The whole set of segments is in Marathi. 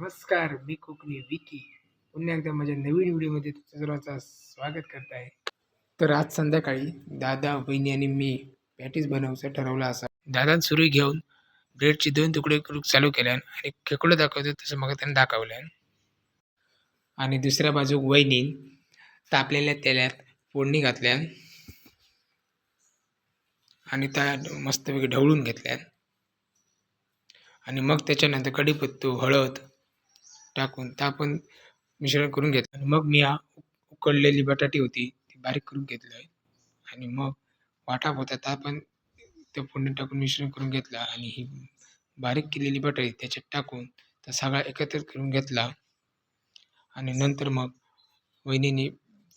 नमस्कार मी कोकणी विकी. पुन्हा एकदा माझ्या नवीन व्हिडिओमध्ये तुमचं सर्वांचं स्वागत करत आहे. तर आज संध्याकाळी दादा बहिणी आणि मी पॅटीस बनवायचं ठरवलं असा दादान सुरी घेऊन ब्रेडचे दोन तुकडे करून चालू केल्यान आणि खेकडं दाखवतो तसं मग त्यांना दाखवल्यान आणि दुसऱ्या बाजूक वहिनीन तापलेल्या तेलात फोडणी घातल्यान आणि त्या मस्तपैकी ढवळून घेतल्या. आणि मग त्याच्यानंतर कढीपत्तो हळद टाकून त्या पण मिश्रण करून घेतलं. आणि मग मी हा उकडलेली बटाटी होती ती बारीक करून घेतलं आहे. आणि मग वाटा होता त्या पण त्या फोडणी टाकून मिश्रण करून घेतला. आणि ही बारीक केलेली बटाटी त्याच्यात टाकून त्या सगळा एकत्रित करून घेतला. आणि नंतर मग वहिनीने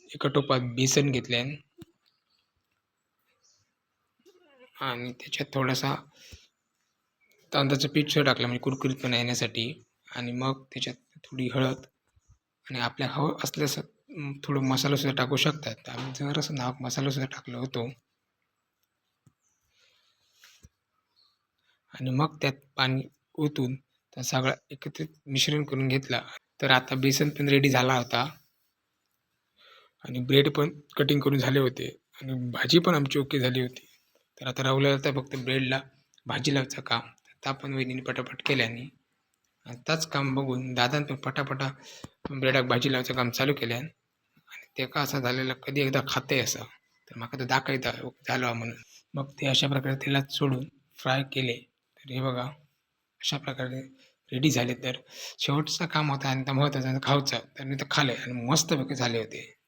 एका टोपात बेसन घेतले. आणि त्याच्यात थोडासा तांदळाचं पीठ टाकलं म्हणजे कुरकुरीतपणा येण्यासाठी. आणि मग त्याच्यात थोडी हळद आणि आपल्या हवं असल्यास थोडं मसालासुद्धा टाकू शकतात. आम्ही जरासं नाव मसालासुद्धा टाकलो होतो. आणि मग त्यात पाणी ओतून त्या सगळा एकत्रित मिश्रण करून घेतला. तर आता बेसन पण रेडी झाला होता. आणि ब्रेड पण कटिंग करून झाले होते. आणि भाजी पण आमची ओके झाली होती. तर आता राहुल्याला तर फक्त ब्रेडला भाजी लावायचं काम. तर आपण वहिनीने पटापट केल्याने आणि त्याच काम बघून दादान पण पटापटा ब्रेडाक भाजी लावायचं काम चालू केल्यान आणि ते का असं झालेलं कधी एकदा खाते असं. तर म्हाका तो दाखयता झालो म्हणून. मग ते अशा प्रकारे तेलात सोडून फ्राय केले. तर हे बघा अशा प्रकारे रेडी झाले. तर शेवटचं काम होतं आणि त्या महत्त्वाचं खाऊचं. तर मी तर खाले आणि मस्तपैकी झाले होते.